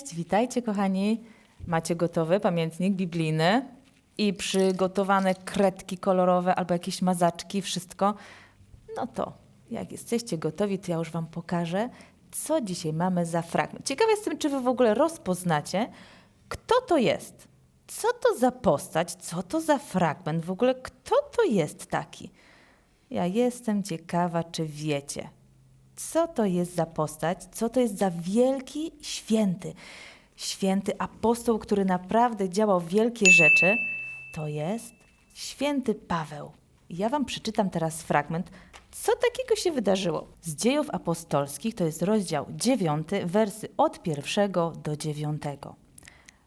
Cześć, witajcie kochani. Macie gotowy pamiętnik biblijny i przygotowane kredki kolorowe albo jakieś mazaczki, wszystko. No to jak jesteście gotowi, to ja już Wam pokażę, co dzisiaj mamy za fragment. Ciekawa jestem, czy Wy w ogóle rozpoznacie, kto to jest. Co to za postać, co to za fragment, w ogóle kto to jest taki? Ja jestem ciekawa, czy wiecie co to jest za postać, co to jest za wielki święty. Święty apostoł, który naprawdę działał wielkie rzeczy, to jest święty Paweł. Ja wam przeczytam teraz fragment, co takiego się wydarzyło. Z dziejów apostolskich to jest rozdział 9, wersy od pierwszego do dziewiątego.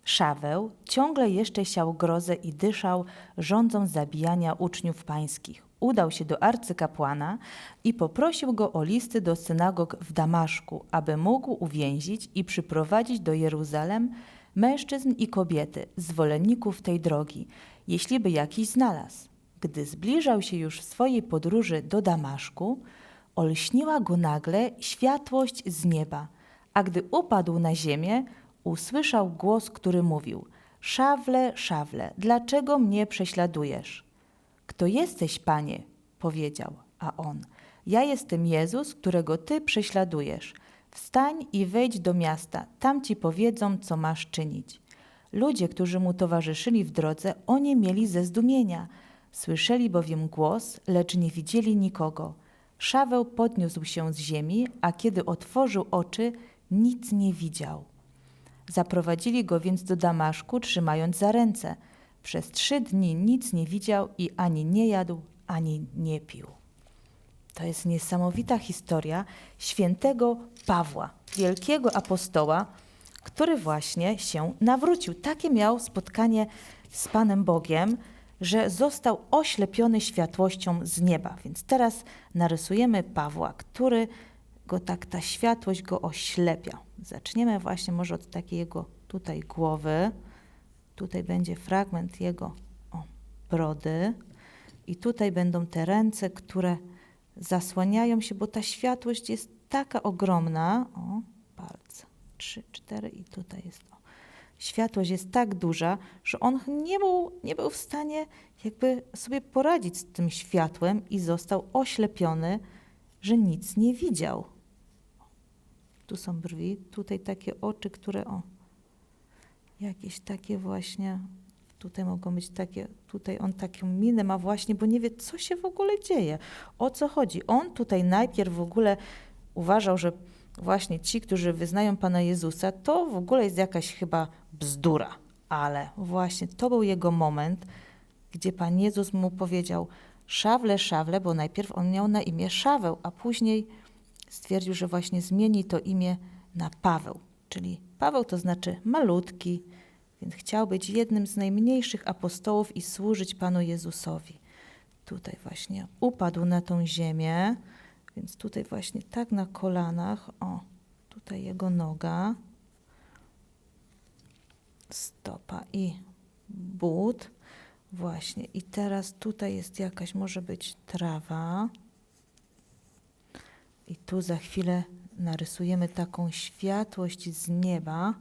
Szaweł ciągle jeszcze siał grozę i dyszał rządzą zabijania uczniów pańskich. Udał się do arcykapłana i poprosił go o listy do synagog w Damaszku, aby mógł uwięzić i przyprowadzić do Jeruzalem mężczyzn i kobiety, zwolenników tej drogi, jeśli by jakiś znalazł. Gdy zbliżał się już w swojej podróży do Damaszku, olśniła go nagle światłość z nieba, a gdy upadł na ziemię, usłyszał głos, który mówił: Szawle, szawle, dlaczego mnie prześladujesz? Kto jesteś, panie? powiedział, a on: Ja jestem Jezus, którego ty prześladujesz. Wstań i wejdź do miasta, tam ci powiedzą, co masz czynić. Ludzie, którzy mu towarzyszyli w drodze, oni mieli ze zdumienia. Słyszeli bowiem głos, lecz nie widzieli nikogo. Szaweł podniósł się z ziemi, a kiedy otworzył oczy, nic nie widział. Zaprowadzili go więc do Damaszku, trzymając za ręce. Przez trzy dni nic nie widział i ani nie jadł, ani nie pił. To jest niesamowita historia świętego Pawła, wielkiego apostoła, który właśnie się nawrócił. Takie miał spotkanie z Panem Bogiem, że został oślepiony światłością z nieba. Więc teraz narysujemy Pawła, który go tak, ta światłość go oślepia. Zaczniemy właśnie może od takiej jego tutaj głowy. Tutaj będzie fragment jego o, brody. I tutaj będą te ręce, które zasłaniają się, bo ta światłość jest taka ogromna. O, palce. Trzy, cztery i tutaj jest. O. Światłość jest tak duża, że on nie był, nie był w stanie jakby sobie poradzić z tym światłem i został oślepiony, że nic nie widział. Tu są brwi, tutaj takie oczy, które o, jakieś takie właśnie Tutaj mogą być takie, tutaj on taką minę ma właśnie, bo nie wie, co się w ogóle dzieje, o co chodzi. On tutaj najpierw w ogóle uważał, że właśnie ci, którzy wyznają Pana Jezusa, to w ogóle jest jakaś chyba bzdura. Ale właśnie to był jego moment, gdzie Pan Jezus mu powiedział: Szawle, szawle, bo najpierw on miał na imię Szaweł, a później stwierdził, że właśnie zmieni to imię na Paweł. Czyli Paweł to znaczy malutki, więc chciał być jednym z najmniejszych apostołów i służyć Panu Jezusowi. Tutaj właśnie upadł na tą ziemię, więc tutaj właśnie tak na kolanach, o, tutaj jego noga, stopa i but. Właśnie. I teraz tutaj jest jakaś, może być trawa. I tu za chwilę narysujemy taką światłość z nieba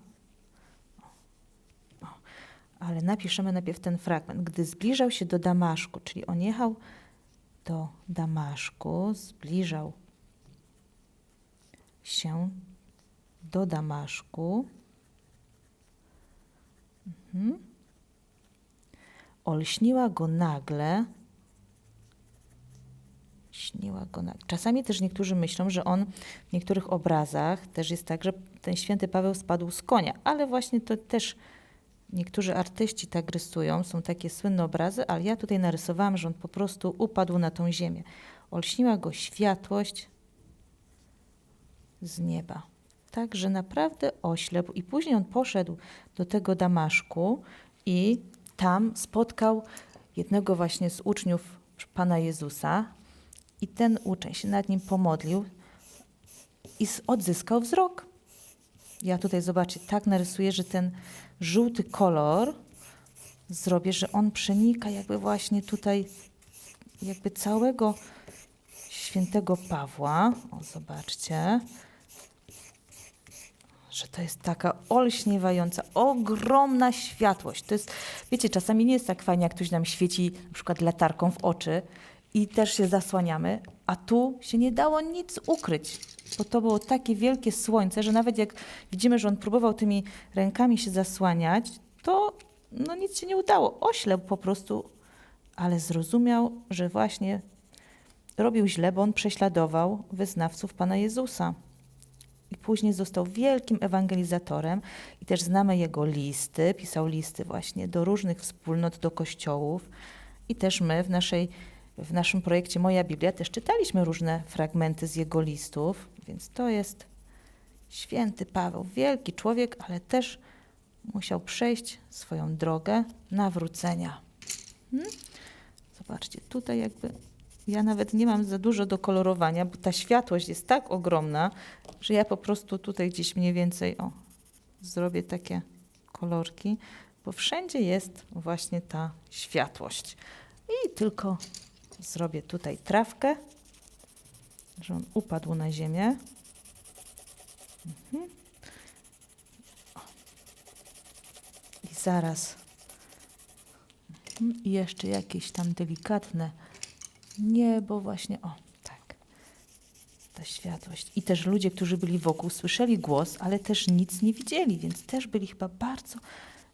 ale napiszemy najpierw ten fragment. Gdy zbliżał się do Damaszku, czyli on jechał do Damaszku, zbliżał się do Damaszku. Mhm. Olśniła go nagle. Śniła go nagle. Czasami też niektórzy myślą, że on w niektórych obrazach też jest tak, że ten święty Paweł spadł z konia, ale właśnie to też Niektórzy artyści tak rysują, są takie słynne obrazy, ale ja tutaj narysowałam, że on po prostu upadł na tą ziemię. Olśniła go światłość z nieba. Tak, że naprawdę oślepł. I później on poszedł do tego Damaszku i tam spotkał jednego właśnie z uczniów Pana Jezusa i ten uczeń się nad nim pomodlił i odzyskał wzrok. Ja tutaj zobaczcie, tak narysuję, że ten żółty kolor zrobię, że on przenika jakby właśnie tutaj jakby całego świętego Pawła. O, zobaczcie. że to jest taka olśniewająca, ogromna światłość. To jest, wiecie, czasami nie jest tak fajnie, jak ktoś nam świeci na przykład latarką w oczy i też się zasłaniamy, a tu się nie dało nic ukryć, bo to było takie wielkie słońce, że nawet jak widzimy, że on próbował tymi rękami się zasłaniać, to no nic się nie udało. Oślepł po prostu, ale zrozumiał, że właśnie robił źle, bo on prześladował wyznawców Pana Jezusa. I później został wielkim ewangelizatorem i też znamy jego listy, pisał listy właśnie do różnych wspólnot, do kościołów i też my w, naszej, w naszym projekcie Moja Biblia też czytaliśmy różne fragmenty z jego listów, więc to jest święty Paweł, wielki człowiek, ale też musiał przejść swoją drogę nawrócenia. Hmm? Zobaczcie, tutaj jakby ja nawet nie mam za dużo do kolorowania, bo ta światłość jest tak ogromna, że ja po prostu tutaj gdzieś mniej więcej o, zrobię takie kolorki, bo wszędzie jest właśnie ta światłość. I tylko zrobię tutaj trawkę, że on upadł na ziemię. Mhm. I zaraz. Mhm. I jeszcze jakieś tam delikatne niebo właśnie, o, tak. Ta światłość. I też ludzie, którzy byli wokół, słyszeli głos, ale też nic nie widzieli, więc też byli chyba bardzo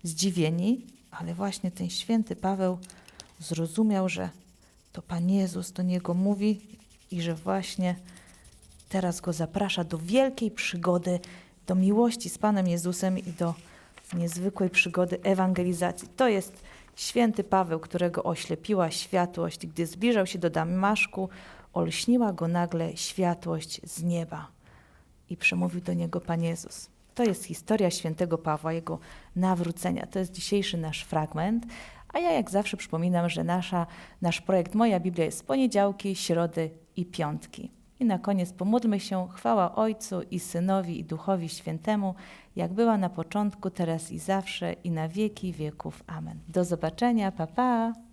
zdziwieni, ale właśnie ten święty Paweł zrozumiał, że to Pan Jezus do niego mówi i że właśnie teraz go zaprasza do wielkiej przygody, do miłości z Panem Jezusem i do niezwykłej przygody ewangelizacji. To jest święty Paweł, którego oślepiła światłość, gdy zbliżał się do Damaszku, olśniła go nagle światłość z nieba i przemówił do niego Pan Jezus. To jest historia świętego Pawła, jego nawrócenia. To jest dzisiejszy nasz fragment. A ja jak zawsze przypominam, że nasza, nasz projekt Moja Biblia jest poniedziałki, środy i piątki. I na koniec pomódlmy się chwała Ojcu i Synowi i Duchowi Świętemu, jak była na początku, teraz i zawsze i na wieki wieków. Amen. Do zobaczenia, pa pa!